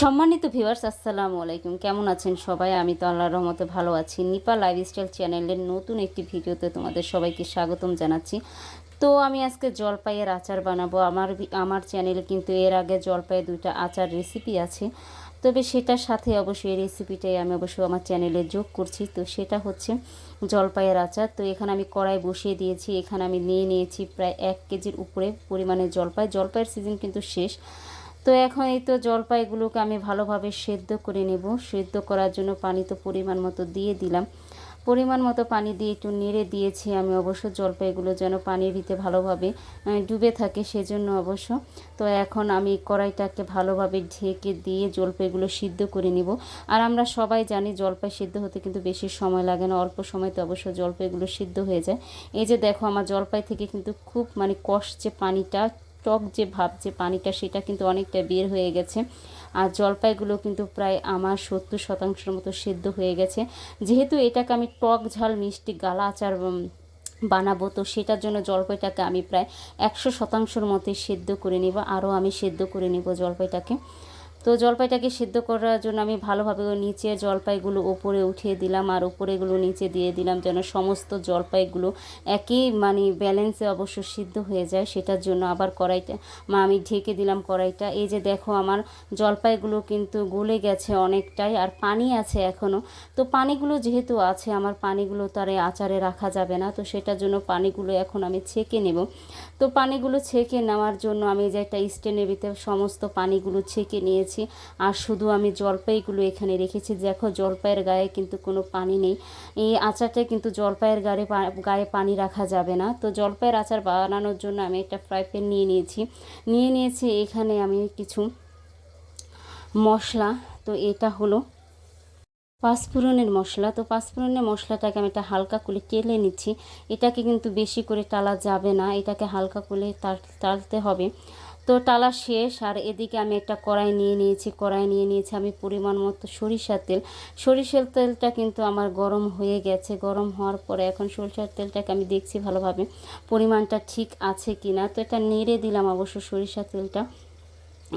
সম্মানিত ভিউয়ার্স, আসসালামু আলাইকুম। কেমন আছেন সবাই? আমি তো আল্লাহর রহমতে ভালো আছি। নিপা লাইফস্টাইল চ্যানেলের নতুন একটি ভিডিওতে তোমাদের সবাইকে স্বাগতম জানাচ্ছি। তো আমি আজকে জলপাইয়ের আচার বানাবো। আমার আমার চ্যানেলে কিন্তু এর আগে জলপাইয়ের দুইটা আচার রেসিপি আছে। তবে সেটার সাথে অবশ্যই এই রেসিপিটাই আমি অবশ্যই আমার চ্যানেলে যোগ করছি। তো সেটা হচ্ছে জলপাইয়ের আচার। তো এখানে আমি কড়াই বসিয়ে দিয়েছি। এখানে আমি নিয়ে নিয়েছি প্রায় এক কেজির উপরে পরিমাণে জলপাই। জলপাইয়ের সিজন কিন্তু শেষ। তো এখন এই তো জলপাইগুলোকে আমি ভালোভাবে সেদ্ধ করে নেব। সেদ্ধ করার জন্য পানি তো পরিমাণ মতো দিয়ে দিলাম। পরিমাণ মতো পানি দিয়ে একটু নেড়ে দিয়েছি আমি। অবশ্য জলপাইগুলো যেন পানির ভিতরে ভালোভাবে ডুবে থাকে সেজন্য অবশ্য। তো এখন আমি কড়াইটাকে ভালোভাবে ঢেকে দিয়ে জলপাইগুলো সিদ্ধ করে নিব। আর আমরা সবাই জানি জলপাই সিদ্ধ হতে কিন্তু বেশি সময় লাগে না। অল্প সময়তে অবশ্য জলপাইগুলো সিদ্ধ হয়ে যায়। এই যে দেখো, আমার জলপাই থেকে কিন্তু খুব মানে কষ যে পানিটা টক যে ভাব, যে পানিটা, সেটা কিন্তু অনেকটা বের হয়ে গেছে। আর জলপাইগুলো কিন্তু প্রায় আমার সত্তর শতাংশের মতো সেদ্ধ হয়ে গেছে। যেহেতু এটাকে আমি টক ঝাল, মিষ্টি গালা আচার বানাবো, তো সেটার জন্য জলপাইটাকে আমি প্রায় একশো শতাংশের মতোই সেদ্ধ করে নিব। আরও আমি সেদ্ধ করে নিব জলপাইটাকে। তো জলপাইটাকে সিদ্ধ করার জন্য আমি ভালোভাবে নিচে জলপাইগুলো ওপরে উঠিয়ে দিলাম আর ওপরেগুলো নিচে দিয়ে দিলাম যেন সমস্ত জলপাইগুলো একই মানে ব্যালেন্সে অবশ্য সিদ্ধ হয়ে যায় সেটার জন্য আবার কড়াইটা, মা আমি ঢেকে দিলাম কড়াইটা। এই যে দেখো আমার জলপাইগুলো কিন্তু গলে গেছে অনেকটাই আর পানি আছে এখনও তো পানিগুলো যেহেতু আছে আমার পানিগুলো তার আচারে রাখা যাবে না, তো সেটার জন্য পানিগুলো এখন আমি ছেঁকে নেব। তো পানিগুলো ছেঁকে নেওয়ার জন্য আমি যে একটা স্টেনের ভিতরে সমস্ত পানিগুলো ছেঁকে নিয়েছি আর শুধু আমি জলপাইগুলো এখানে রেখেছি। দেখো, জলপাইয়ের গায়ে কিন্তু কোনো পানি নেই। এই আচারটা কিন্তু জলপাইয়ের গায়ে গায়ে পানি রাখা যাবে না। তো জলপাইয়ের আচার বানানোর জন্য আমি একটা ফ্রাই প্যান নিয়ে নিয়েছি। নিয়ে নিয়েছি এখানে আমি কিছু মশলা। তো এটা হলো পাঁচফোড়নের মশলা। তো পাঁচফোড়নের মশলাটাকে আমি একটা হালকা করে টেলে নিচ্ছি। এটাকে কিন্তু বেশি করে টালা যাবে না। এটাকে হালকা করে তাল- টালতে হবে। তো টালা শেষ, আর এদিকে আমি একটা কড়াই নিয়ে নিয়েছি, কড়াই নিয়ে নিয়েছি আমি পরিমাণ মতো সরিষার তেল। সরিষার তেলটা কিন্তু আমার গরম হয়ে গেছে। গরম হওয়ার পরে এখন সরিষার তেলটাকে আমি দেখছি ভালোভাবে পরিমাণটা ঠিক আছে কি না তো এটা নেড়ে দিলাম অবশ্য সরিষার তেলটা।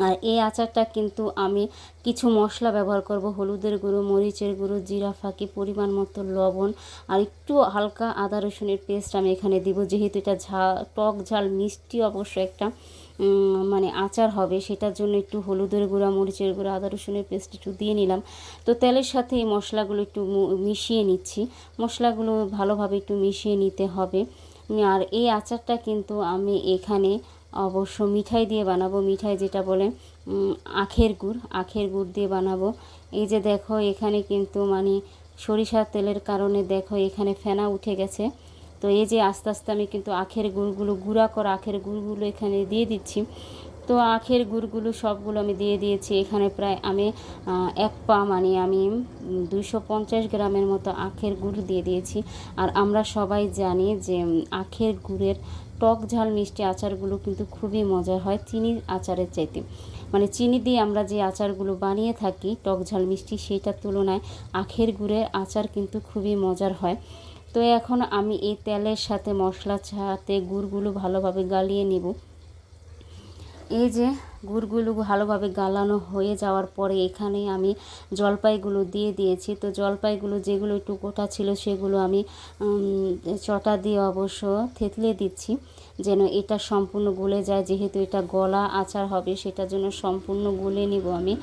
আর এই আচারটা কিন্তু আমি কিছু মশলা ব্যবহার করব। হলুদের গুঁড়ো, মরিচের গুঁড়ো, জিরা, ফাঁকি, পরিমাণ মতো লবণ, আর একটু হালকা আদা রসুনের পেস্ট আমি এখানে দিব। যেহেতু এটা ঝাল টক ঝাল, মিষ্টি অবশ্য একটা। মানে আচার হবে, সেটার জন্য একটু হলুদের গুঁড়া, মরিচের গুঁড়া, আদা রসুনের পেস্ট একটু দিয়ে নিলাম। তো তেলের সাথে এই মশলাগুলো একটু মিশিয়ে নিচ্ছি। মশলাগুলো ভালোভাবে একটু মিশিয়ে নিতে হবে। আর এই আচারটা কিন্তু আমি এখানে অবশ্য মিঠাই দিয়ে বানাবো। মিঠাই যেটা বলে আখের গুড় আখের গুড় দিয়ে বানাবো। এই যে দেখো, এখানে কিন্তু মানে সরিষার তেলের কারণে দেখো, এখানে ফেনা উঠে গেছে। তো এই যে আস্তে আস্তে আমি কিন্তু আখের গুড়গুলো, গুঁড়া করা আখের গুড়গুলো এখানে দিয়ে দিচ্ছি। তো আখের গুড়গুলো সবগুলো আমি দিয়ে দিয়েছি। এখানে প্রায় আমি এক পা মানে আমি দুইশো পঞ্চাশ গ্রামের মতো আখের গুড় দিয়ে দিয়েছি। আর আমরা সবাই জানি যে আখের গুড়ের টক ঝাল মিষ্টি আচারগুলো কিন্তু খুবই মজার হয় চিনির আচারের চাইতে। মানে চিনি দিয়ে আমরা যে আচারগুলো বানিয়ে থাকি, টক ঝাল মিষ্টি, সেইটার তুলনায় আখের গুড়ের আচার কিন্তু খুবই মজার হয়। তো এখন আমি এই তেলের সাথে মশলার সাথে গুড়গুলো ভালোভাবে গালিয়ে নেব। এই যে গুড়গুলো ভালোভাবে গালানো হয়ে যাওয়ার পরে এখানে আমি জলপাইগুলো দিয়ে দিয়েছি। তো জলপাইগুলো যেগুলো একটু ছিল সেগুলো আমি চটা দিয়ে অবশ্য থেতলে দিচ্ছি যেন এটা সম্পূর্ণ গলে যায়। যেহেতু এটা গলা আচার হবে সেটার জন্য সম্পূর্ণ গলে নিব আমি।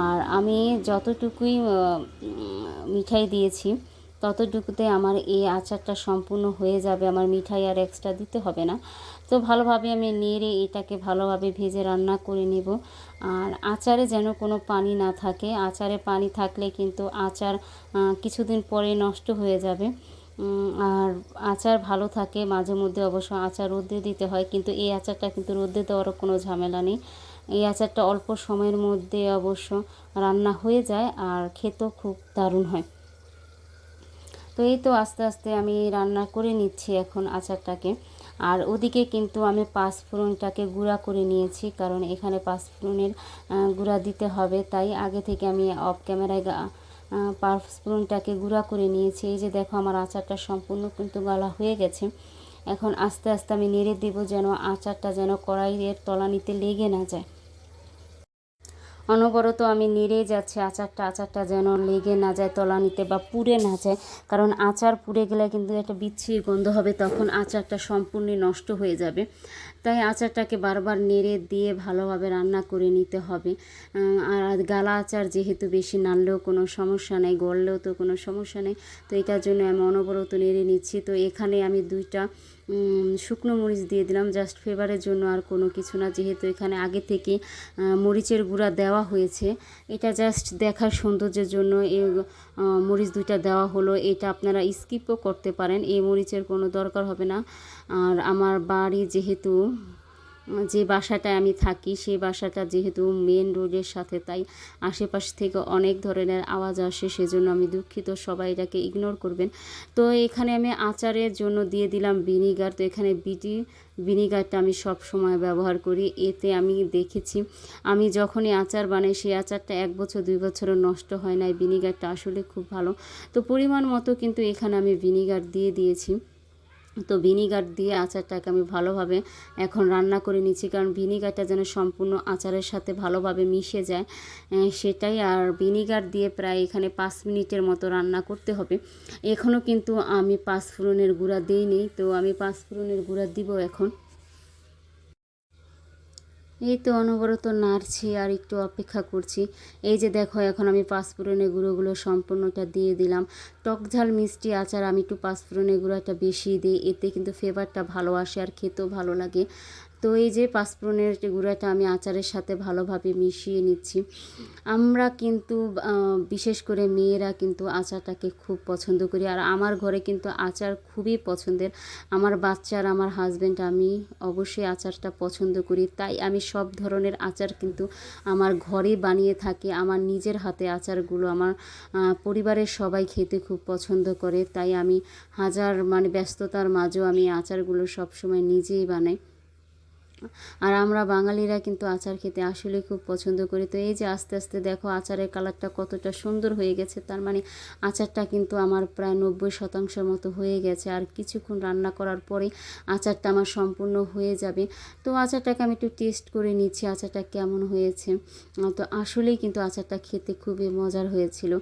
আর আমি যতটুকুই মিঠাই দিয়েছি ততটুকুতে আমার এই আচারটা সম্পূর্ণ হয়ে যাবে, আমার মিঠাই আর এক্সট্রা দিতে হবে না। তো ভালোভাবে আমি নেড়ে এটাকে ভালোভাবে ভেজে রান্না করে নেব। আর আচারে যেন কোনো পানি না থাকে, আচারে পানি থাকলে কিন্তু আচার কিছুদিন পরে নষ্ট হয়ে যাবে। আর আচার ভালো থাকে, মাঝে মধ্যে অবশ্য আচার রোদে দিতে হয়, কিন্তু এই আচারটা কিন্তু রোদে দেওয়ারও কোনো ঝামেলা নেই। এই আচারটা অল্প সময়ের মধ্যে অবশ্য রান্না হয়ে যায়, আর খেতেও খুব দারুণ হয়। তো এই তো আস্তে আস্তে আমি রান্না করে নিচ্ছি এখন আচারটাকে। আর ওদিকে কিন্তু আমি পাঁচফোড়নটাকে গুঁড়া করে নিয়েছি, কারণ এখানে পাঁচফোড়নের গুঁড়া দিতে হবে। তাই আগে থেকে আমি অফ ক্যামেরায় পাঁচফোড়নটাকে গুঁড়া করে নিয়েছি। এই যে দেখো আমার আচারটা সম্পূর্ণ কিন্তু গলা হয়ে গেছে। এখন আস্তে আস্তে আমি নেড়ে দেবো যেন আচারটা যেন কড়াইয়ের তলানিতে লেগে না যায়। অনবরত আমি নেড়ে যাচ্ছি, আচারটা আচারটা যেন লেগে না যায় তলানিতে বা পুড়ে না যায়। কারণ আচার পুড়ে গেলে কিন্তু একটা বিচ্ছিরি গন্ধ হবে, তখন আচারটা সম্পূর্ণ নষ্ট হয়ে যাবে। তাই আচারটাকে বারবার নেড়ে দিয়ে ভালোভাবে রান্না করে নিতে হবে। আর গালা আচার যেহেতু বেশি নাড়লেও কোনো সমস্যা নেই গড়লেও তো কোনো সমস্যা নেই। তো এটার জন্য আমি অনবরত নেড়ে নিচ্ছি। তো এখানে আমি দুইটা শুকনো মরিচ দিয়ে দিলাম জাস্ট ফেভারের জন্য আর কোনো কিছু না, যেহেতু এখানে আগে থেকে মরিচের গুঁড়া দেওয়া হয়েছে। এটা জাস্ট দেখার সৌন্দর্যের জন্য এই মরিচ দুইটা দেওয়া হলো। এটা আপনারা স্কিপও করতে পারেন, এই মরিচের কোনো দরকার হবে না। আর আমার বাড়ি যেহেতু যে বাসাটায় আমি থাকি সেই বাসাটা যেহেতু মেন রোডের সাথে, তাই আশেপাশ থেকে অনেক ধরনের আওয়াজ আসে, সেজন্য আমি দুঃখিত, সবাই এটাকে ইগনোর করবেন। তো এখানে আমি আচারের জন্য দিয়ে দিলাম ভিনিগার তো এখানে বিটি ভিনিগারটা আমি সব সময় ব্যবহার করি, এতে আমি দেখেছি, আমি যখনই আচার বানাই, সেই আচারটা এক বছর, দুই বছরও নষ্ট হয় না ভিনিগারটা আসলে খুব ভালো। তো পরিমাণ মতো কিন্তু এখানে আমি ভিনিগার দিয়ে দিয়েছি। তো ভিনিগার দিয়ে আচারটাকে আমি ভালোভাবে এখন রান্না করে নিচ্ছি, কারণ ভিনিগারটা যেন সম্পূর্ণ আচারের সাথে ভালোভাবে মিশে যায় সেটাই। আর ভিনিগার দিয়ে প্রায় এখানে পাঁচ মিনিটের মতো রান্না করতে হবে। এখনও কিন্তু আমি পাঁচ ফুরনের গুঁড়া দিইনি, তো আমি পাঁচ ফুরনের গুঁড়া দিব এখন। এই তো অনবরত নাড়ছি আর একটু অপেক্ষা করছি। এই যে দেখো, এখন আমি পাঁচফোড়নের গুঁড়োগুলো সম্পূর্ণটা দিয়ে দিলাম। টক ঝাল মিষ্টি আচার আমি একটু পাঁচফোড়নের গুঁড়োটা বেশি দিই, এতে কিন্তু ফ্লেভারটা ভালো আসে আর খেতেও ভালো লাগে। তো এই যে পাঁচফোড়নের গুঁড়াটা আমি আচারের সাথে ভালোভাবে মিশিয়ে নিচ্ছি, আমরা কিন্তু বিশেষ করে মেয়েরা কিন্তু আচারটাকে খুব পছন্দ করি। আর আমার ঘরে কিন্তু আচার খুবই পছন্দের। আমার বাচ্চার, আমার হাজব্যান্ড আমি অবশ্যই আচারটা পছন্দ করি। তাই আমি সব ধরনের আচার কিন্তু আমার ঘরে বানিয়ে থাকি। আমার নিজের হাতে আচারগুলো আমার পরিবারের সবাই খেতে খুব পছন্দ করে। তাই আমি হাজার মানে ব্যস্ততার মাঝেও আমি আচারগুলো সবসময় নিজেই বানাই। আর আমরা বাঙালিরা কিন্তু আচার খেতে আসলে খুব পছন্দ করি। তো এই যে আস্তে আস্তে দেখো আচারের কালারটা কতটা সুন্দর হয়ে গেছে, তার মানে আচারটা কিন্তু আমার প্রায় নব্বই শতাংশের মতো হয়ে গেছে। আর কিছুক্ষণ রান্না করার পরেই আচারটা আমার সম্পূর্ণ হয়ে যাবে। তো আচারটাকে আমি একটু টেস্ট করে নিচ্ছি, আচারটা কেমন হয়েছে। তো আসলেই কিন্তু আচারটা খেতে খুবই মজার হয়েছিল।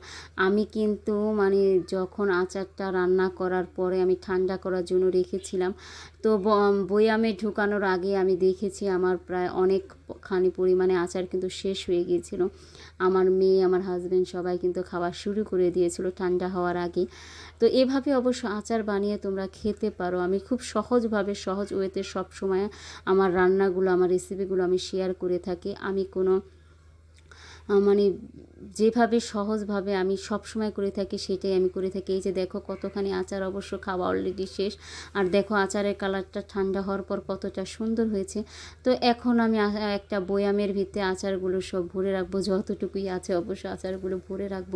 আমি কিন্তু মানে যখন আচারটা রান্না করার পরে আমি ঠান্ডা করার জন্য রেখেছিলাম তো বয়ামে ঢুকানোর আগে আমি দেখেছি আমার প্রায় অনেক অনেকখানি পরিমাণে আচার কিন্তু শেষ হয়ে গিয়েছিল। আমার মেয়ে, আমার হাজব্যান্ড সবাই কিন্তু খাওয়া শুরু করে দিয়েছিল ঠান্ডা হওয়ার আগে। তো এভাবে অবশ্য আচার বানিয়ে তোমরা খেতে পারো। আমি খুব সহজভাবে, সহজ ওয়েতে সব সময় আমার রান্নাগুলো, আমার রেসিপিগুলো আমি শেয়ার করে থাকি। আমি কোনো মানে যেভাবে সহজভাবে আমি সব সময় করে থাকি, সেটাই আমি করে থাকি। এই যে দেখো কতখানি আচার অবশ্য খাওয়া অলরেডি শেষ। আর দেখো আচারের কালারটা ঠান্ডা হওয়ার পর কতটা সুন্দর হয়েছে। তো এখন আমি একটা বয়ামের ভিতরে আচারগুলো সব ভরে রাখব। যতটুকুই আছে অবশ্য আচারগুলো ভরে রাখব।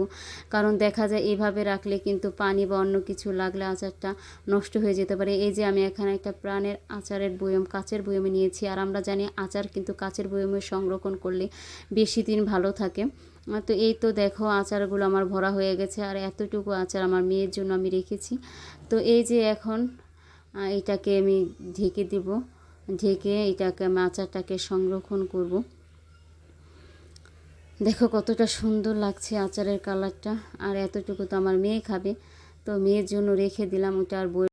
কারণ দেখা যায় এভাবে রাখলে কিন্তু পানি বা অন্য কিছু লাগলে আচারটা নষ্ট হয়ে যেতে পারে। এই যে আমি এখানে একটা প্রাণের আচারের বয়ম, কাচের বয়মে নিয়েছি। আর আমরা জানি আচার কিন্তু কাচের বয়মে সংরক্ষণ করলে বেশি দিন ভালো থাকে। তো এই তো দেখো আচারগুলো আমার ভরা হয়ে গেছে আর এতটুকু আচার আমার মেয়ের জন্য আমি রেখেছি। তো এই যে এখন এটাকে আমি ঢেকে দেব। ঢেকে এটাকে আমি আচারটাকে সংরক্ষণ করব। দেখো কতটা সুন্দর লাগছে আচারের কালারটা। আর এতটুকু তো আমার মেয়ে খাবে। তো মেয়ের জন্য রেখে দিলাম, ওটা আর বই